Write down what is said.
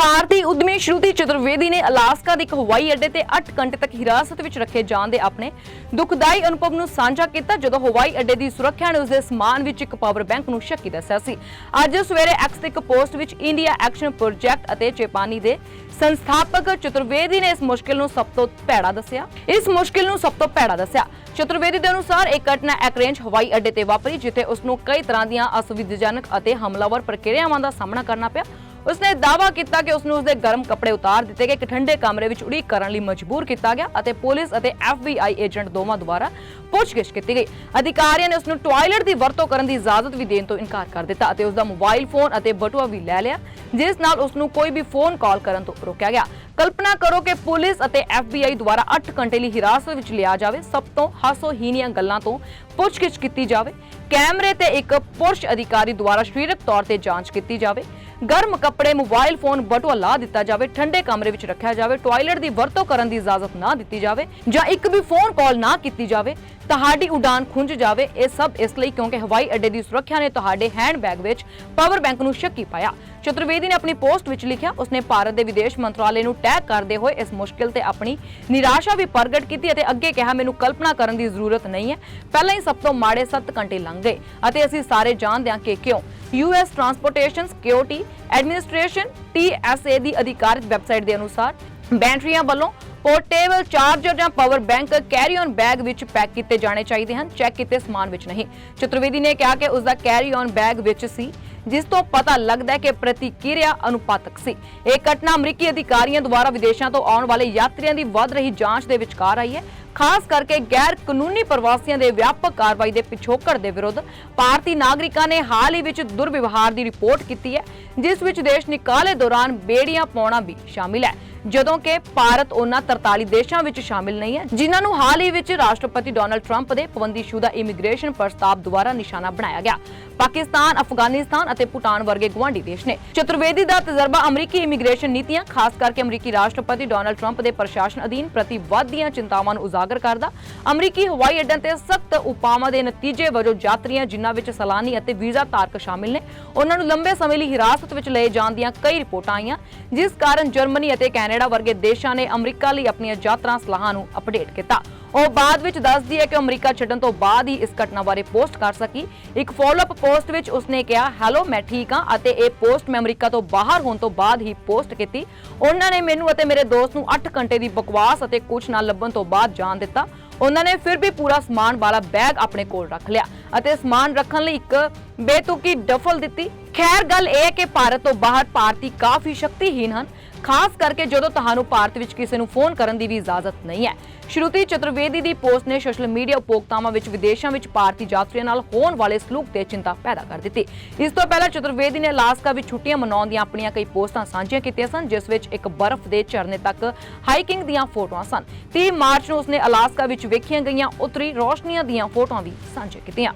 ਭਾਰਤੀ ਉਦਮੀ ਸ਼ਰੂਤੀ ਚਤੁਰਵੇਦੀ ਨੇ ਅਲਾਸਕਾ ਦੇ ਇੱਕ ਹਵਾਈ ਅੱਡੇ ਤੇ 8 ਘੰਟੇ ਤੱਕ ਹਿਰਾਸਤ ਵਿੱਚ ਰੱਖੇ ਜਾਣ ਦੇ ਆਪਣੇ ਦੁਖਦਾਈ ਅਨੁਭਵ ਨੂੰ ਸਾਂਝਾ ਕੀਤਾ, ਜਦੋਂ ਹਵਾਈ ਅੱਡੇ ਦੀ ਸੁਰੱਖਿਆ ਨੇ ਉਸਦੇ ਸਮਾਨ ਵਿੱਚ ਇੱਕ ਪਾਵਰ ਬੈਂਕ ਨੂੰ ਸ਼ੱਕੀ ਦੱਸਿਆ ਸੀ। ਅੱਜ ਸਵੇਰੇ ਐਕਸ ਤੇ ਇੱਕ ਪੋਸਟ ਵਿੱਚ ਇੰਡੀਆ ਐਕਸ਼ਨ ਪ੍ਰੋਜੈਕਟ ਅਤੇ ਚੇਪਾਨੀ ਦੇ ਸੰਸਥਾਪਕ ਚਤੁਰਵੇਦੀ ਨੇ ਇਸ ਮੁਸ਼ਕਿਲ ਨੂੰ ਸਭ ਤੋਂ ਭੈੜਾ ਦੱਸਿਆ। ਇਸ ਮੁਸ਼ਕਿਲ ਨੂੰ ਸਭ ਤੋਂ ਭੈੜਾ ਦੱਸਿਆ। ਚਤੁਰਵੇਦੀ ਦੇ ਅਨੁਸਾਰ ਇਹ ਘਟਨਾ ਐਕਰੇਂਜ ਹਵਾਈ ਅੱਡੇ ਤੇ ਵਾਪਰੀ, ਜਿੱਥੇ ਉਸ ਨੂੰ ਕਈ ਤਰ੍ਹਾਂ ਦੀਆਂ ਅਸੁਵਿਧਾਜਨਕ ਅਤੇ ਹਮਲਾਵਰ ਪ੍ਰਕਿਰਿਆਵਾਂ ਦਾ ਸਾਹਮਣਾ ਕਰਨਾ ਪਿਆ। ਉਸਨੇ ਦਾਅਵਾ ਕੀਤਾ ਕਿ ਉਸ ਨੂੰ ਉਸਦੇ ਗਰਮ ਕੱਪੜੇ ਉਤਾਰ ਦਿੱਤੇ ਗਏ, ਇੱਕ ਠੰਡੇ ਕਮਰੇ ਵਿੱਚ ਉਡੀਕ ਕਰਨ ਲਈ ਮਜਬੂਰ ਕੀਤਾ ਗਿਆ ਅਤੇ ਪੁਲਿਸ ਅਤੇ FBI ਏਜੰਟ ਦੋਵਾਂ ਦੁਆਰਾ ਪੁੱਛਗਿੱਛ ਕੀਤੀ ਗਈ। ਅਧਿਕਾਰੀਆਂ ਨੇ ਉਸ ਨੂੰ ਟਾਇਲਟ ਦੀ ਵਰਤੋਂ ਕਰਨ ਦੀ ਇਜਾਜ਼ਤ ਵੀ ਦੇਣ ਤੋਂ ਇਨਕਾਰ ਕਰ ਦਿੱਤਾ ਅਤੇ ਉਸ ਦਾ ਮੋਬਾਈਲ ਫੋਨ ਅਤੇ ਬਟੂਆ ਵੀ ਲੈ ਲਿਆ, ਜਿਸ ਨਾਲ ਉਸ ਨੂੰ ਕੋਈ ਵੀ ਫੋਨ ਕਾਲ ਕਰਨ ਤੋਂ ਰੋਕਿਆ ਗਿਆ। ਕਲਪਨਾ ਕਰੋ ਕਿ ਪੁਲਿਸ ਅਤੇ FBI ਦੁਆਰਾ 8 ਘੰਟੇ ਲਈ ਹਿਰਾਸਤ ਵਿੱਚ ਲਿਆ ਜਾਵੇ। ਸਭ ਤੋਂ ਹਾਸੋਹੀਣੀਆਂ ਗੱਲਾਂ ਤੋਂ ਪੁੱਛਗਿੱਛ ਕੀਤੀ ਜਾਵੇ। ਕੈਮਰੇ ਤੇ ਇੱਕ ਪੁਰਸ਼ ਅਧਿਕਾਰੀ ਦੁਆਰਾ ਸਰੀਰਕ ਤੌਰ ਤੇ ਜਾਂਚ ਕੀਤੀ ਜਾਵੇ। ਗਰਮ ਕੱਪੜੇ, ਮੋਬਾਈਲ ਫੋਨ ਬਟੂਆ ਲਾ ਦਿੱਤਾ ਜਾਵੇ। ਠੰਡੇ ਕਮਰੇ ਵਿੱਚ ਰੱਖਿਆ ਜਾਵੇ। ਟਾਇਲਟ ਦੀ ਵਰਤੋਂ ਕਰਨ ਦੀ ਇਜਾਜ਼ਤ ਨਾ ਦਿੱਤੀ ਜਾਵੇ ਜਾਂ ਇੱਕ ਵੀ ਫੋਨ ਕਾਲ ਨਾ ਕੀਤੀ ਜਾਵੇ। ਤੁਹਾਡੀ ਉਡਾਨ ਖੁੰਝ ਜਾਵੇ। ਇਹ ਸਭ ਇਸ ਲਈ ਕਿਉਂਕਿ ਹਵਾਈ ਅੱਡੇ ਦੀ ਸੁਰੱਖਿਆ ਨੇ ਤੁਹਾਡੇ ਹੈਂਡਬੈਗ ਵਿੱਚ ਪਾਵਰ ਬੈਂਕ ਨੂੰ ਸ਼ੱਕੀ ਪਾਇਆ। ਚਤੁਰਵੇਦੀ ਨੇ ਆਪਣੀ ਪੋਸਟ ਵਿੱਚ ਲਿਖਿਆ, ਉਸਨੇ ਭਾਰਤ ਦੇ ਵਿਦੇਸ਼ ਮੰਤਰਾਲੇ ਨੂੰ ਟੈਗ ਕਰਦੇ ਹੋਏ ਇਸ ਮੁਸ਼ਕਿਲ ਤੇ ਆਪਣੀ ਨਿਰਾਸ਼ਾ ਵੀ ਪ੍ਰਗਟ ਕੀਤੀ ਅਤੇ ਅੱਗੇ ਕਿਹਾ, ਮੈਨੂੰ ਕਲਪਨਾ ਕਰਨ ਦੀ ਜ਼ਰੂਰਤ ਨਹੀਂ ਹੈ। ਪਹਿਲਾਂ ਹੀ ਸਭ ਤੋਂ ਮਾੜੇ 7 ਘੰਟੇ ਲੰਘ ਗਏ। ਅਤੇ ਅਸੀਂ ਸਾਰੇ ਜਾਣਦੇ ਹਾਂ ਕਿ ਕਿਉਂ? US transportation security administration TSA ਦੀ ਅਧਿਕਾਰਿਤ ਵੈਬਸਾਈਟ ਦੇ ਅਨੁਸਾਰ ਬੈਟਰੀਆਂ ਵੱਲੋਂ ਪੋਰਟੇਬਲ ਚਾਰਜਰ ਜਾਂ power bank carry on bag ਵਿੱਚ ਪੈਕ ਕੀਤੇ ਜਾਣੇ ਚਾਹੀਦੇ ਹਨ, ਚੈੱਕ ਕੀਤੇ ਸਮਾਨ ਵਿੱਚ ਨਹੀਂ। ਚਤੁਰਵੇਦੀ ਨੇ ਕਿਹਾ ਕਿ ਉਸ ਦਾ ਕੈਰੀ ਔਨ ਬੈਗ ਵਿੱਚ ਸੀ, ਜਿਸ ਤੋਂ ਪਤਾ ਲੱਗਦਾ ਹੈ ਕਿ ਪ੍ਰਤੀਕਿਰਿਆ ਅਨੁਪਾਤਕ ਸੀ। ਇਹ ਘਟਨਾ ਅਮਰੀਕੀ ਅਧਿਕਾਰੀਆਂ ਦੁਆਰਾ ਵਿਦੇਸ਼ਾਂ ਤੋਂ ਆਉਣ ਵਾਲੇ ਯਾਤਰੀਆਂ ਦੀ ਵੱਧ ਰਹੀ ਜਾਂਚ ਦੇ ਵਿਚਕਾਰ ਆਈ ਹੈ। ਖਾਸ ਕਰਕੇ ਗੈਰ ਕਾਨੂੰਨੀ ਪ੍ਰਵਾਸੀਆਂ ਦੇ ਵਿਆਪਕ ਕਾਰਵਾਈ ਦੇ ਪਿਛੋਕੜ ਦੇ ਵਿਰੁੱਧ ਭਾਰਤੀ ਨਾਗਰਿਕਾਂ ਨੇ ਹਾਲ ਹੀ ਵਿੱਚ ਦੁਰਵਿਵਹਾਰ ਦੀ ਰਿਪੋਰਟ ਕੀਤੀ ਹੈ, ਜਿਸ ਵਿੱਚ ਦੇਸ਼ ਨਿਕਾਲੇ ਦੌਰਾਨ ਬੇੜੀਆਂ ਪਾਉਣਾ ਵੀ ਸ਼ਾਮਿਲ ਹੈ। ਜਦੋਂ ਕਿ ਭਾਰਤ ਉਹਨਾਂ 43 ਦੇਸ਼ਾਂ ਵਿੱਚ ਸ਼ਾਮਿਲ ਨਹੀਂ ਹੈ, ਜਿਨ੍ਹਾਂ ਨੂੰ ਹਾਲ ਹੀ ਵਿੱਚ ਰਾਸ਼ਟਰਪਤੀ ਡੋਨਲਡ ਟਰੰਪ ਦੇ ਪਾਬੰਦੀਸ਼ੁਦਾ ਇਮੀਗ੍ਰੇਸ਼ਨ ਪ੍ਰਸਤਾਵ ਦੁਆਰਾ ਨਿਸ਼ਾਨਾ ਬਣਾਇਆ ਗਿਆ। ਪਾਕਿਸਤਾਨ, ਅਫਗਾਨਿਸਤਾਨ ਅਤੇ ਭੂਟਾਨ ਵਰਗੇ ਗੁਆਂਢੀ ਦੇਸ਼ ਨੇ ਚਤੁਰਵੇਦੀ ਦਾ ਤਜਰਬਾ ਅਮਰੀਕੀ ਇਮੀਗ੍ਰੇਸ਼ਨ ਨੀਤੀਆਂ, ਖਾਸ ਕਰਕੇ ਅਮਰੀਕੀ ਰਾਸ਼ਟਰਪਤੀ ਡੋਨਲਡ ਟਰੰਪ ਦੇ ਪ੍ਰਸ਼ਾਸਨ ਅਧੀਨ ਪ੍ਰਤੀ ਵੱਧਦੀਆਂ ਚਿੰਤਾਵਾਂ ਨੂੰ ਉਜਾਗਰ ਉਜਾਗਰ ਕਰਦਾ। ਅਮਰੀਕੀ ਹਵਾਈ ਅੱਡਿਆਂ ਤੇ ਸਖਤ ਉਪਾਵਾਂ ਦੇ ਨਤੀਜੇ ਵਜੋਂ ਯਾਤਰੀਆਂ ਜਿਨ੍ਹਾਂ ਵਿੱਚ ਸਲਾਨੀ ਅਤੇ ਵੀਜ਼ਾ ਧਾਰਕ ਸ਼ਾਮਿਲ ਨੇ, ਉਹਨਾਂ ਨੂੰ ਲੰਬੇ ਸਮੇਂ ਲਈ ਹਿਰਾਸਤ ਵਿੱਚ ਲਏ ਜਾਣ ਦੀਆਂ ਕਈ ਰਿਪੋਰਟਾਂ ਆਈਆਂ, ਜਿਸ ਕਾਰਨ ਜਰਮਨੀ ਅਤੇ ਕੈਨੇਡਾ ਵਰਗੇ ਦੇਸ਼ਾਂ ਨੇ ਅਮਰੀਕਾ ਲਈ ਆਪਣੀਆਂ ਯਾਤਰਾ ਸਲਾਹਾਂ ਨੂੰ ਅਪਡੇਟ ਕੀਤਾ। ਉਹ ਬਾਅਦ ਵਿੱਚ ਦੱਸਦੀ ਹੈ ਕਿ ਅਮਰੀਕਾ ਛੱਡਣ ਤੋਂ ਬਾਅਦ ਹੀ ਇਸ ਘਟਨਾ ਬਾਰੇ ਪੋਸਟ ਕਰ ਸਕੀ। ਇੱਕ ਫਾਲੋਅਪ ਪੋਸਟ ਵਿੱਚ ਉਸਨੇ ਕਿਹਾ ਹੈਲੋ ਮੈਂ ਠੀਕ ਹਾਂ ਅਤੇ ਇਹ ਪੋਸਟ ਮੈਂ ਅਮਰੀਕਾ ਤੋਂ ਬਾਹਰ ਹੋਣ ਤੋਂ ਬਾਅਦ ਹੀ ਪੋਸਟ ਕੀਤੀ। ਉਹਨਾਂ ਨੇ ਮੈਨੂੰ ਅਤੇ ਮੇਰੇ ਦੋਸਤ ਨੂੰ 8 ਘੰਟੇ ਦੀ ਬਕਵਾਸ ਅਤੇ ਕੁਝ ਨਾ ਲੱਭਣ ਤੋਂ ਬਾਅਦ ਜਾਣ ਦਿੱਤਾ। ਉਹਨਾਂ ਨੇ ਫਿਰ ਵੀ ਪੂਰਾ ਸਮਾਨ ਵਾਲਾ ਬੈਗ ਆਪਣੇ ਕੋਲ ਰੱਖ ਲਿਆ ਅਤੇ ਸਮਾਨ ਰੱਖਣ ਲਈ ਇੱਕ ਬੇਤੁਕੀ ਡਫਲ ਦਿੱਤੀ। ਖੈਰ, ਗੱਲ ਇਹ ਹੈ ਕਿ ਭਾਰਤ ਤੋਂ ਬਾਹਰ ਭਾਰਤੀ ਕਾਫੀ ਸ਼ਕਤੀਹੀਨ ਹਨ। ਖਾਸ ਕਰਕੇ ਜਦੋਂ ਤੁਹਾਨੂੰ ਭਾਰਤ ਵਿੱਚ ਕਿਸੇ ਨੂੰ ਫੋਨ ਕਰਨ ਦੀ ਵੀ ਇਜਾਜ਼ਤ ਨਹੀਂ ਹੈ। ਸ਼੍ਰੁਤੀ ਚਤੁਰਵੇਦੀ ਦੀ ਪੋਸਟ ਨੇ ਸੋਸ਼ਲ ਮੀਡੀਆ ਉਪਭੋਗਤਾਵਾਂ ਵਿੱਚ ਵਿਦੇਸ਼ਾਂ ਵਿੱਚ ਭਾਰਤੀ ਯਾਤਰੀਆਂ ਨਾਲ ਹੋਣ ਵਾਲੇ ਸਲੂਕ ਤੇ ਚਿੰਤਾ ਪੈਦਾ ਕਰ ਦਿੱਤੀ। ਇਸ ਤੋਂ ਪਹਿਲਾਂ ਚਤੁਰਵੇਦੀ ਨੇ ਅਲਾਸਕਾ ਵਿੱਚ ਛੁੱਟੀਆਂ ਮਨਾਉਣ ਦੀਆਂ ਆਪਣੀਆਂ ਕਈ ਪੋਸਟਾਂ ਸਾਂਝੀਆਂ ਕੀਤੀਆਂ ਸਨ, ਜਿਸ ਵਿੱਚ ਇੱਕ ਬਰਫ਼ ਦੇ ਝਰਨੇ ਤੱਕ ਹਾਈਕਿੰਗ ਦੀਆਂ ਫੋਟੋਆਂ ਸਨ। 30 ਮਾਰਚ ਨੂੰ ਉਸਨੇ ਅਲਾਸਕਾ ਵਿੱਚ ਵੇਖੀਆਂ ਗਈਆਂ ਉੱਤਰੀ ਰੋਸ਼ਨੀਆਂ ਦੀਆਂ ਫੋਟੋਆਂ ਵੀ ਸਾਂਝੀਆਂ ਕੀਤੀਆਂ।